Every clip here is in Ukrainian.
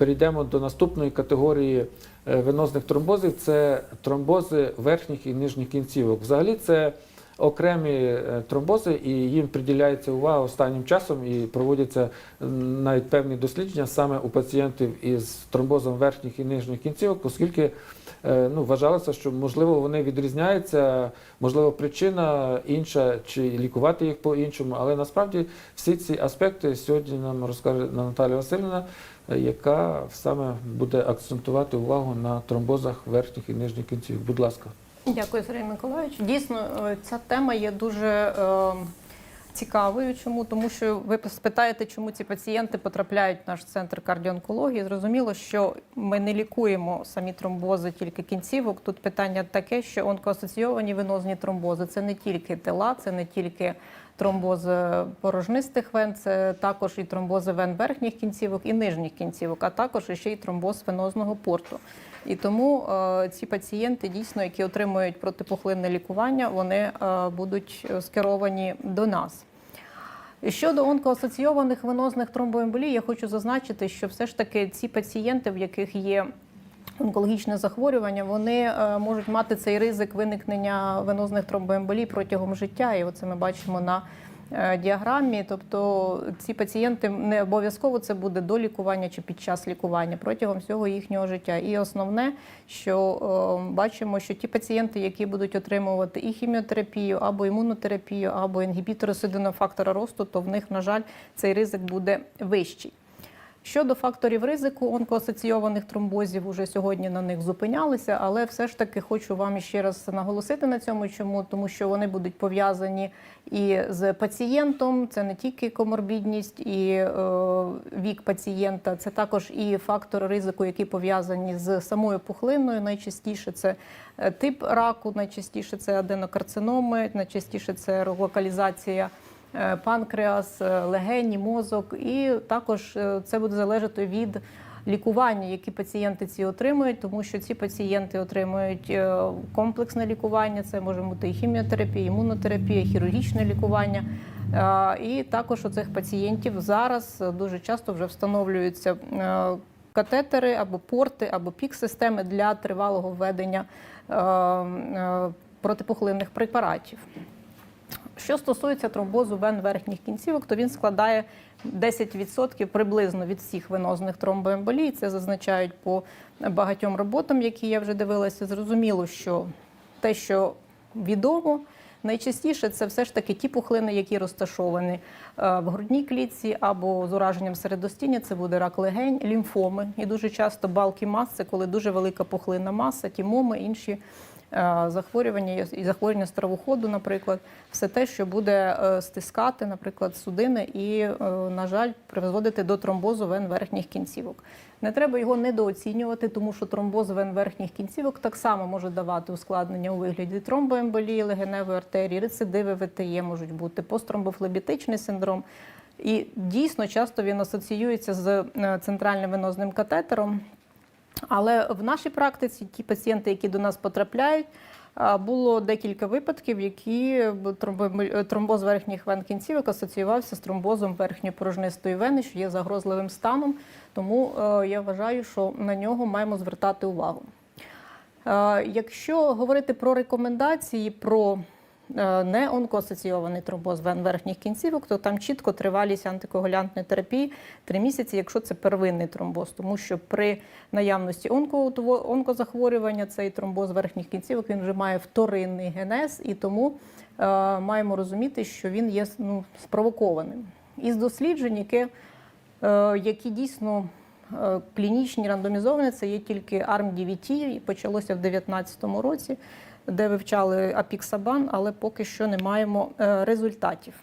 перейдемо до наступної категорії е, венозних тромбозів. Це тромбози верхніх і нижніх кінцівок. Взагалі це окремі е, тромбози, і їм приділяється увага останнім часом і проводяться навіть певні дослідження саме у пацієнтів із тромбозом верхніх і нижніх кінцівок, оскільки е, ну, вважалося, що можливо вони відрізняються, можливо, причина інша, чи лікувати їх по-іншому, але насправді всі ці аспекти сьогодні нам розкаже Наталія Васильівна, яка саме буде акцентувати увагу на тромбозах верхніх і нижніх кінців. Будь ласка. Дякую, Сергій Миколаївич. Дійсно, е, ця тема є дуже е, цікавою. Чому? Тому що ви спитаєте, чому ці пацієнти потрапляють в наш центр кардіонкології. Зрозуміло, що ми не лікуємо самі тромбози, тільки кінцівок. Тут питання таке, що онкоасоційовані венозні тромбози це не тільки тела, це не тільки тромбози порожнистих вен, це також і тромбози вен верхніх кінцівок і нижніх кінцівок, а також ще й тромбоз венозного порту. І тому е, ці пацієнти, дійсно, які отримують протипухлинне лікування, вони е, будуть скеровані до нас. Щодо онкоасоційованих венозних тромбоемболій, я хочу зазначити, що все ж таки ці пацієнти, в яких є онкологічне захворювання, вони е, можуть мати цей ризик виникнення венозних тромбоемболій протягом життя. І оце ми бачимо на діаграмі. Тобто ці пацієнти не обов'язково це буде до лікування чи під час лікування протягом всього їхнього життя. І основне, що е, бачимо, що ті пацієнти, які будуть отримувати і хіміотерапію, або імунотерапію, або інгібітори судинного фактора росту, то в них, на жаль, цей ризик буде вищий. Щодо факторів ризику онкоасоційованих тромбозів, уже сьогодні на них зупинялися, але все ж таки хочу вам ще раз наголосити на цьому. Чому? Тому що вони будуть пов'язані і з пацієнтом, це не тільки коморбідність і е, вік пацієнта, це також і фактори ризику, які пов'язані з самою пухлиною. Найчастіше це е, тип раку, найчастіше це аденокарциноми, найчастіше це локалізація панкреас, е, легені, мозок, і також е, це буде залежати від лікування, які пацієнти ці отримують, тому що ці пацієнти отримують е, комплексне лікування. Це може бути і хіміотерапія, імунотерапія, хірургічне лікування. Е, І також у цих пацієнтів зараз е, дуже часто вже встановлюються е, катетери або порти, або пік-системи для тривалого введення е, е, протипухлинних препаратів. Що стосується тромбозу вен верхніх кінцівок, то він складає 10% приблизно від всіх венозних тромбоемболій. Це зазначають по багатьом роботам, які я вже дивилася. Зрозуміло, що те, що відомо, найчастіше це все ж таки ті пухлини, які розташовані е, в грудній клітці або з ураженням середостіння, це буде рак легень, лімфоми. І дуже часто балки мас коли дуже велика пухлинна маса, тімоми, інші захворювання і захворювання стравоходу, наприклад, все те, що буде е, стискати, наприклад, судини і, е, на жаль, призводити до тромбозу вен верхніх кінцівок. Не треба його недооцінювати, тому що тромбоз вен верхніх кінцівок так само може давати ускладнення у вигляді тромбоемболії, легеневої артерії, рецидиви ВТЄ можуть бути, посттромбофлебітичний синдром. І дійсно часто він асоціюється з е, центральним венозним катетером. Але в нашій практиці ті пацієнти, які до нас потрапляють, було декілька випадків, які тромбоз верхніх вен кінцівок асоціювався з тромбозом верхньої порожнистої вени, що є загрозливим станом. Тому е, я вважаю, що на нього маємо звертати увагу. Е, Якщо говорити про рекомендації про е, неонкоасоційований тромбоз вен верхніх кінцівок, то там чітко тривалість антикоагулянтної терапії 3 місяці, якщо це первинний тромбоз, тому що при наявності онкоутво- онкозахворювання цей тромбоз верхніх кінцівок він вже має вторинний генез, і тому е, маємо розуміти, що він є ну, спровокованим. Із досліджень, яке, е, які дійсно е, клінічні рандомізовані, це є тільки ARM-DVT, і почалося в 2019 році, де вивчали апіксабан, але поки що не маємо е, результатів.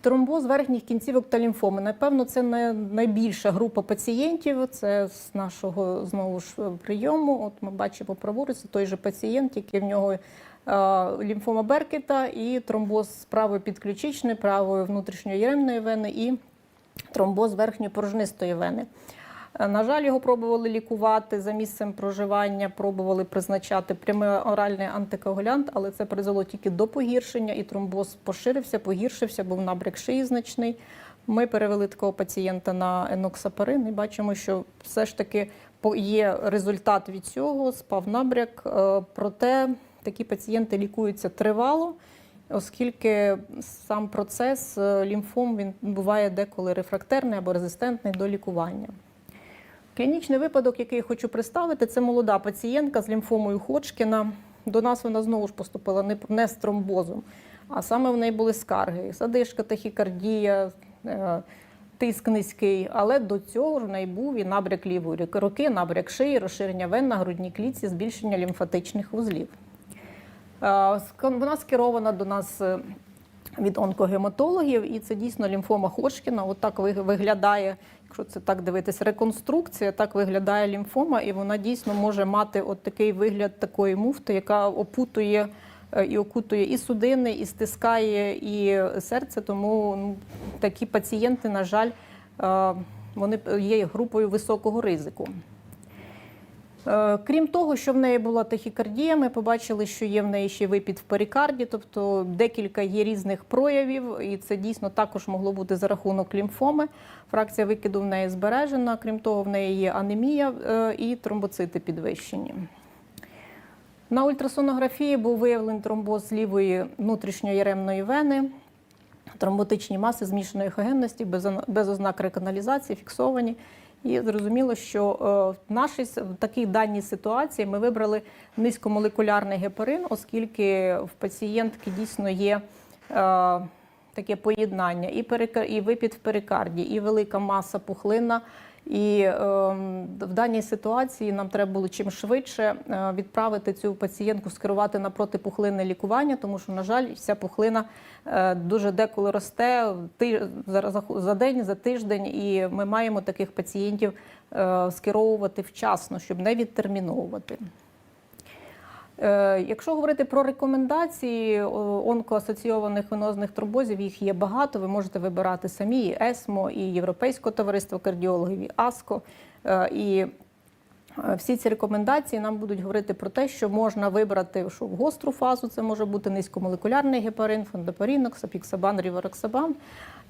Тромбоз верхніх кінцівок та лімфоми. Напевно, це найбільша група пацієнтів. Це з нашого знову ж прийому. От ми бачимо праворуч, це той же пацієнт, який в нього е, лімфома Беркета і тромбоз правої підключичної, правої внутрішньої єремної вени і тромбоз верхньої порожнистої вени. Е, На жаль, його пробували лікувати за місцем проживання, пробували призначати прямий оральний антикоагулянт, але це призвело тільки до погіршення, і тромбоз поширився, погіршився, був набряк шиї значний. Ми перевели такого пацієнта на еноксапарин і бачимо, що все ж таки є результат від цього, спав набряк. Е, Проте такі пацієнти лікуються тривало, оскільки сам процес е, лімфом він буває деколи рефрактерний або резистентний до лікування. Клінічний випадок, який я хочу представити, це молода пацієнтка з лімфомою Ходжкіна. До нас вона знову ж поступила не, з тромбозом, а саме в неї були скарги: задишка, тахікардія, е, тиск низький. Але до цього в неї був і набряк лівої руки, набряк шиї, розширення вен на грудній клітці, збільшення лімфатичних вузлів. Е, Вона скерована до нас е, від онкогематологів, і це дійсно лімфома Ходжкіна. От так ви- виглядає, якщо це так дивитись, реконструкція, так виглядає лімфома, і вона дійсно може мати от такий вигляд такої муфти, яка опутує е, і окутує і судини, і стискає і серце. Тому ну, такі пацієнти, на жаль, е, вони є групою високого ризику. Е, Крім того, що в неї була тахікардія, ми побачили, що є в неї ще випід в перикарді, тобто декілька є різних проявів, і це дійсно також могло бути за рахунок лімфоми. Фракція викиду в неї збережена. Крім того, в неї є анемія е, і тромбоцити підвищені. На ультрасонографії був виявлений тромбоз лівої внутрішньоєремної вени, тромботичні маси змішаної ехогенності, без, без ознак реканалізації, фіксовані. І зрозуміло, що е, в нашій в такій даній ситуації ми вибрали низькомолекулярний гепарин, оскільки в пацієнтки дійсно є. е, Таке поєднання і перика- і випід в перикарді, і велика маса пухлина. І е, в даній ситуації нам треба було чим швидше е, відправити цю пацієнтку, скерувати на протипухлинне лікування, тому що, на жаль, ця пухлина е, дуже деколи росте за день, за тиждень, і ми маємо таких пацієнтів е, скеровувати вчасно, щоб не відтерміновувати. Е, Якщо говорити про рекомендації о, онкоасоційованих венозних тромбозів, їх є багато. Ви можете вибирати самі і ЕСМО, і Європейське товариство кардіологів, і АСКО. Е, І е, всі ці рекомендації нам будуть говорити про те, що можна вибрати що в гостру фазу. Це може бути низькомолекулярний гепарин, фондопарінокс, апіксабан, рівороксабан.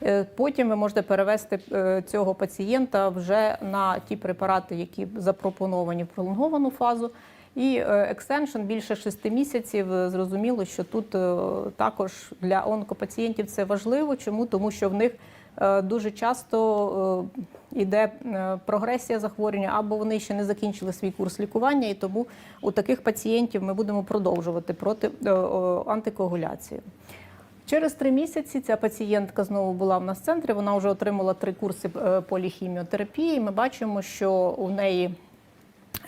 Е, Потім ви можете перевести е, цього пацієнта вже на ті препарати, які запропоновані в пролонговану фазу. І екстеншн більше 6 місяців. Е, Зрозуміло, що тут е, також для онкопацієнтів це важливо. Чому? Тому що в них е, дуже часто йде прогресія захворювання, або вони ще не закінчили свій курс лікування, і тому у таких пацієнтів ми будемо продовжувати проти е, антикоагуляцію. Через три місяці ця пацієнтка знову була в нас в центрі. Вона вже отримала три курси е, поліхіміотерапії. Ми бачимо, що у неї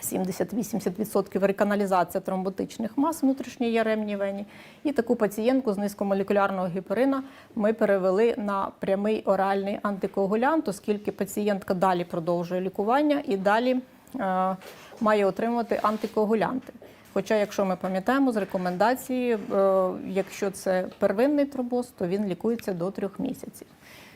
70-80% реканалізація тромботичних мас внутрішньої яремній вені. І таку пацієнтку з низькомолекулярного гіперина ми перевели на прямий оральний антикоагулянт, оскільки пацієнтка далі продовжує лікування і далі е, має отримувати антикоагулянти. Хоча, якщо ми пам'ятаємо з рекомендації, е, якщо це первинний тромбоз, то він лікується до трьох місяців.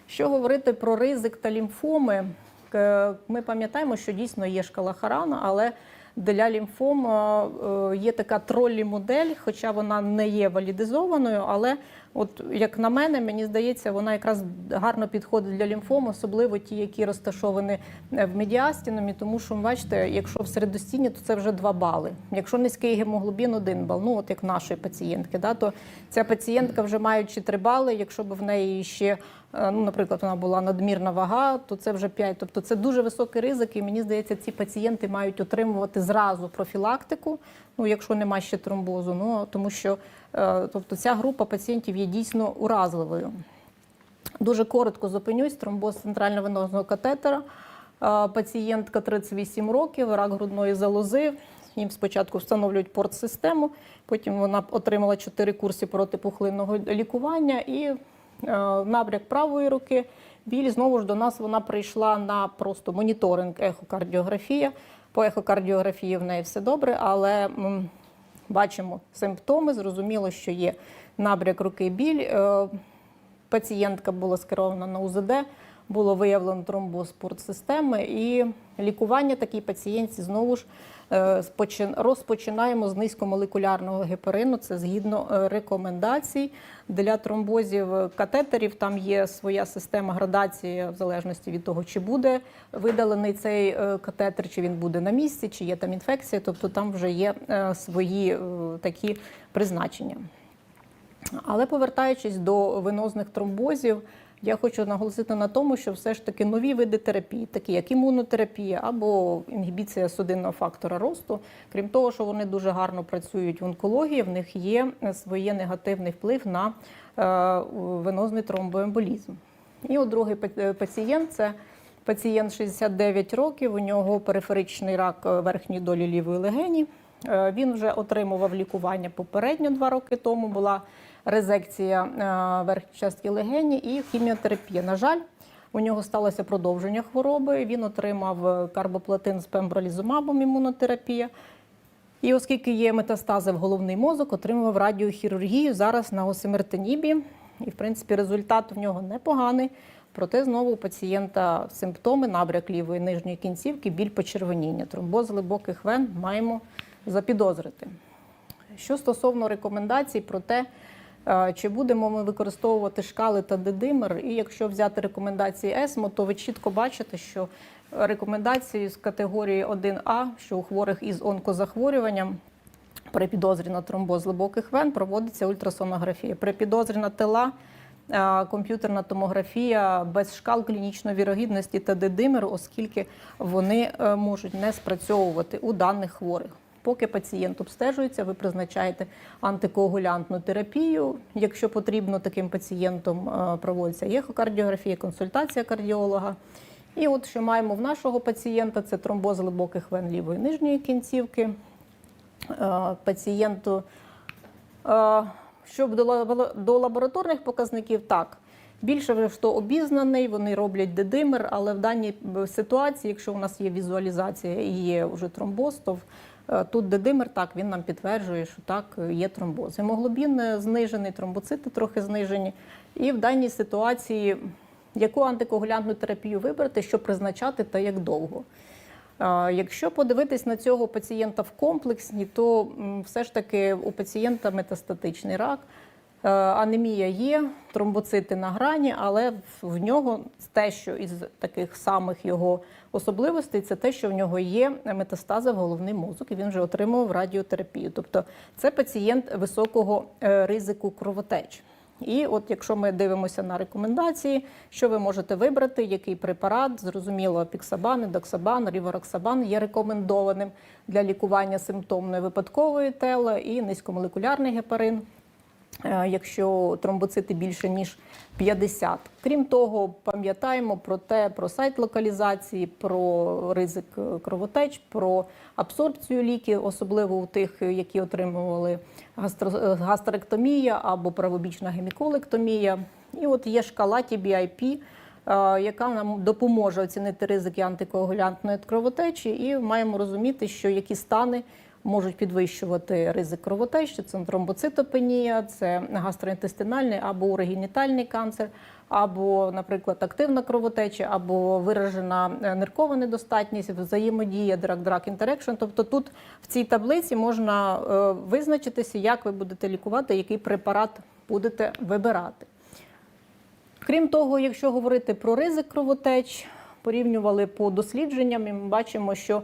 Що говорити про ризик та лімфоми? Е, Ми пам'ятаємо, що дійсно є шкала Харана, але для лімфом е, е, є така троллі модель, хоча вона не є валідизованою, але от як на мене, мені здається, вона якраз гарно підходить для лімфом, особливо ті, які розташовані в медіастінумі, тому що бачите, якщо в середостінні, то це вже 2 бали. Якщо низький гемоглобін 1 бал, ну от як нашої пацієнтки, да, то ця пацієнтка вже маючи 3 бали, якщо б в неї ще Ну, наприклад, вона була надмірна вага, то це вже 5. Тобто це дуже високий ризик, і мені здається, ці пацієнти мають отримувати зразу профілактику, ну якщо нема ще тромбозу. Ну тому що е, тобто ця група пацієнтів є дійсно уразливою. Дуже коротко зупинюсь, тромбоз центрально-венозного катетера. Е, Пацієнтка 38 років, рак грудної залози. Їм спочатку встановлюють портсистему, потім вона отримала 4 курси протипухлинного лікування і е, набряк правої руки. Біль знову ж до нас вона прийшла на просто моніторинг ехокардіографія. По ехокардіографії в неї все добре, але бачимо симптоми. Зрозуміло, що є набряк руки біль. Е, Пацієнтка була скерована на УЗД, було виявлено тромбоз портсистеми, і лікування такій пацієнтці знову ж Е, Розпочинаємо з низькомолекулярного гепарину. Це згідно е, рекомендацій для тромбозів е, катетерів. Там є своя система градації в залежності від того, чи буде видалений цей е, катетер, чи він буде на місці, чи є там інфекція. Тобто там вже є е, свої е, такі призначення. Але повертаючись до венозних тромбозів, я хочу наголосити на тому, що все ж таки нові види терапії, такі як імунотерапія або інгібіція судинного фактора росту, крім того, що вони дуже гарно працюють в онкології, в них є своє негативний вплив на е, венозний тромбоемболізм. І от другий е, пацієнт це пацієнт 69 років, у нього периферичний рак е, верхньої долі лівої легені. Е, Він вже отримував лікування попередньо два роки тому. Була резекція е, верхньої частки легені і хіміотерапія. На жаль, у нього сталося продовження хвороби. Він отримав е, карбоплатин з пембролізумабом імунотерапія. І оскільки є метастази в головний мозок, отримував радіохірургію зараз на осимертинібі. І, в принципі, результат в нього непоганий. Проте знову у пацієнта симптоми, набряк лівої нижньої кінцівки, біль почервоніння, тромбоз глибоких вен маємо запідозрити. Що стосовно рекомендацій про те, чи будемо ми використовувати шкали та дедимер, і якщо взяти рекомендації ЕСМО, то ви чітко бачите, що рекомендації з категорії 1А, що у хворих із онкозахворюванням при підозрі на тромбоз глибоких вен проводиться ультрасонографія. При підозрі на тела е, комп'ютерна томографія без шкал клінічної вірогідності та дедимеру, оскільки вони е, можуть не спрацьовувати у даних хворих. Поки пацієнт обстежується, ви призначаєте антикоагулянтну терапію. Якщо потрібно, таким пацієнтом е, проводиться ехокардіографія, консультація кардіолога. І от що маємо в нашого пацієнта: це тромбоз глибоких вен лівої нижньої кінцівки. Е, Пацієнту Е, Щоб до лабораторних показників, так. Більше вже хто обізнаний, вони роблять дедимер, але в даній е, ситуації, якщо у нас є візуалізація і є вже тромбоз, то е, тут дедимер, так, він нам підтверджує, що так, е, є тромбоз. Гемоглобін знижений, тромбоцити трохи знижені. І в даній ситуації, яку антикоагулянтну терапію вибрати, що призначати та як довго. Якщо подивитись на цього пацієнта в комплексні, то все ж таки у пацієнта метастатичний рак. Е, Анемія є, тромбоцити на грані, але в- нього те, що із таких самих його особливостей, це те, що в нього є метастази в головний мозок, і він вже отримував радіотерапію. Тобто це пацієнт високого е, ризику кровотеч. І от якщо ми дивимося на рекомендації, що ви можете вибрати, який препарат, зрозуміло, піксабан, доксабан, рівороксабан є рекомендованим для лікування симптомної випадкової тела і низькомолекулярний гепарин, якщо тромбоцити більше ніж 50. Крім того, пам'ятаємо про те, про сайт локалізації, про ризик е, кровотеч, про абсорбцію ліків, особливо у тих, е, які отримували е, гастректомія або правобічна геміколектомія. І от є шкала TBIP, е, яка нам допоможе оцінити ризики антикоагулянтної кровотечі, і маємо розуміти, що які стани можуть підвищувати ризик кровотечі. Це тромбоцитопенія, це гастроінтестинальний або урогенітальний канцер, або, наприклад, активна кровотеча, або виражена е, ниркова недостатність, взаємодія drug-drug interaction. Тобто тут в цій таблиці можна е, визначитися, як ви будете лікувати, який препарат будете вибирати. Крім того, якщо говорити про ризик кровотеч, порівнювали по дослідженням, і ми бачимо, що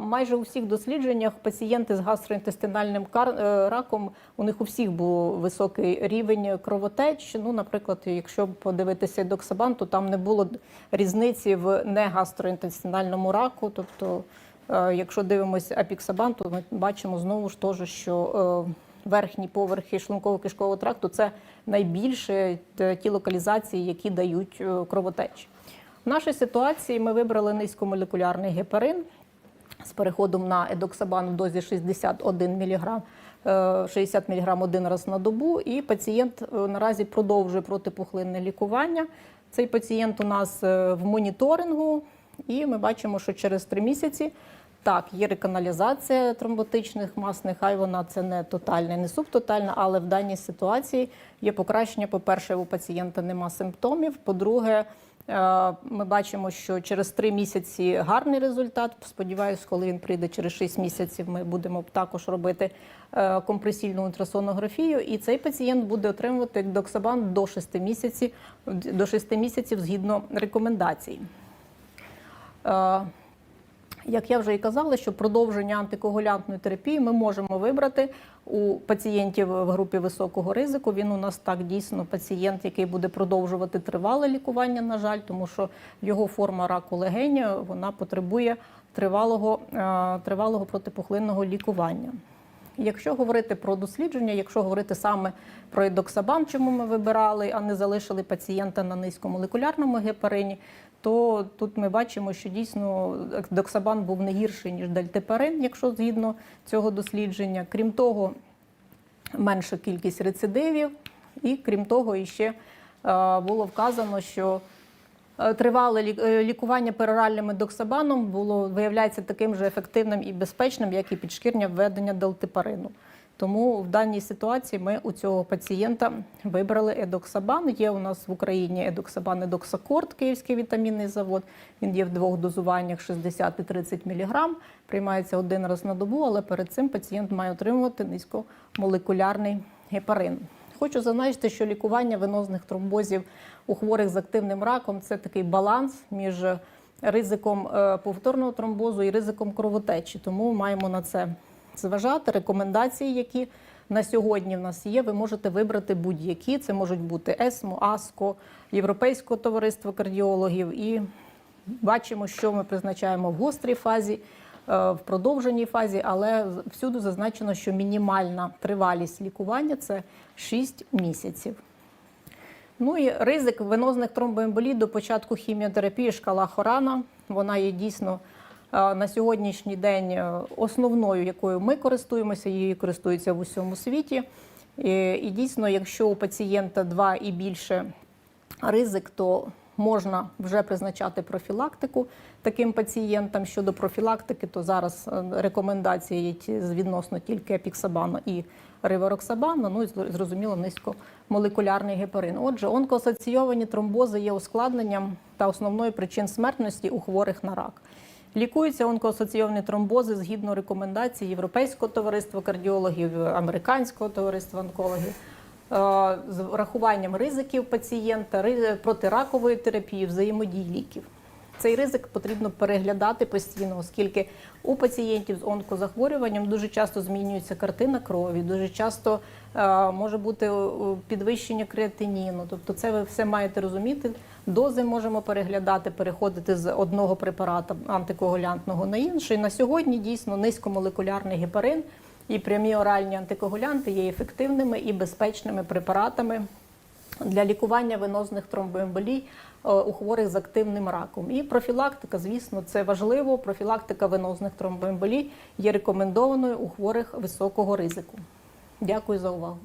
майже у всіх дослідженнях пацієнти з гастроінтестинальним е, раком у них у всіх був високий рівень кровотеч. Ну, наприклад, якщо подивитися доксабан, то там не було різниці в негастроінтестинальному раку. Тобто, е, якщо дивимося апіксабан, то ми бачимо знову ж теж, що е, верхні поверхи шлунково-кишкового тракту це найбільше ті локалізації, які дають кровотечі. В нашій ситуації ми вибрали низькомолекулярний гепарин з переходом на едоксабан в дозі 61 мг, е, 60 мг один раз на добу. І пацієнт е, наразі продовжує протипухлинне лікування. Цей пацієнт у нас е, в моніторингу, і ми бачимо, що через три місяці так, є реканалізація тромботичних мас, нехай вона це не тотальна, не субтотальна, але в даній ситуації є покращення. По-перше, у пацієнта нема симптомів. По-друге, Ми бачимо, що через три місяці гарний результат. Сподіваюсь, коли він прийде через шість місяців, ми будемо також робити е, компресійну ультрасонографію. І цей пацієнт буде отримувати доксабан до 6 місяців, до 6 місяців згідно рекомендацій. Як я вже і казала, що продовження антикоагулянтної терапії ми можемо вибрати у пацієнтів в групі високого ризику. Він у нас так дійсно пацієнт, який буде продовжувати тривале лікування, на жаль, тому що його форма раку легені вона потребує тривалого, е, тривалого протипухлинного лікування. Якщо говорити про дослідження, якщо говорити саме про ідоксабан, чому ми вибирали, а не залишили пацієнта на низькомолекулярному гепарині, то тут ми бачимо, що дійсно доксабан був не гірший, ніж дельтепарин, якщо згідно цього дослідження. Крім того, менша кількість рецидивів, і крім того, іще е, було вказано, що тривале е, лікування пероральним доксабаном було виявляється таким же ефективним і безпечним, як і підшкірне введення делтепарину. Тому в даній ситуації ми у цього пацієнта вибрали едоксабан. Є у нас в Україні едоксабан едоксакорд, Київський вітамінний завод. Він є в двох дозуваннях 60 і 30 мг. Приймається один раз на добу, але перед цим пацієнт має отримувати низькомолекулярний гепарин. Хочу зазначити, що лікування венозних тромбозів у хворих з активним раком це такий баланс між ризиком е, повторного тромбозу і ризиком кровотечі. Тому маємо на це зважати. Рекомендації, які на сьогодні в нас є, ви можете вибрати будь-які. Це можуть бути ЕСМО, АСКО, Європейського товариства кардіологів. І бачимо, що ми призначаємо в гострій фазі, в продовженій фазі, але всюди зазначено, що мінімальна тривалість лікування це 6 місяців. Ну і ризик венозних тромбоемболій до початку хіміотерапії шкала Хорана. Вона є дійсно е, на сьогоднішній день е, основною, якою ми користуємося, її користуються в усьому світі. І, і дійсно, якщо у пацієнта два і більше ризик, то можна вже призначати профілактику таким пацієнтам. Щодо профілактики, то зараз е, рекомендації є відносно тільки епіксабану і ривароксабану, ну і зр- зрозуміло низькомолекулярний гепарин. Отже, онкоасоційовані тромбози є ускладненням та основною причин смертності у хворих на рак. Лікуються онкоасоційовані тромбози згідно рекомендацій Європейського товариства кардіологів, Американського товариства онкологів з врахуванням ризиків пацієнта, протиракової терапії, взаємодії ліків. Цей ризик потрібно переглядати постійно, оскільки у пацієнтів з онкозахворюванням дуже часто змінюється картина крові, дуже часто е, може бути е, підвищення креатиніну. Тобто, це ви все маєте розуміти. Дози можемо переглядати, переходити з одного препарату антикоагулянтного на інший. На сьогодні дійсно низькомолекулярний гепарин і прямі оральні антикоагулянти є ефективними і безпечними препаратами для лікування венозних тромбоемболій е, у хворих з активним раком. І профілактика, звісно, це важливо. Профілактика венозних тромбоемболій є рекомендованою у хворих високого ризику. Дякую за увагу.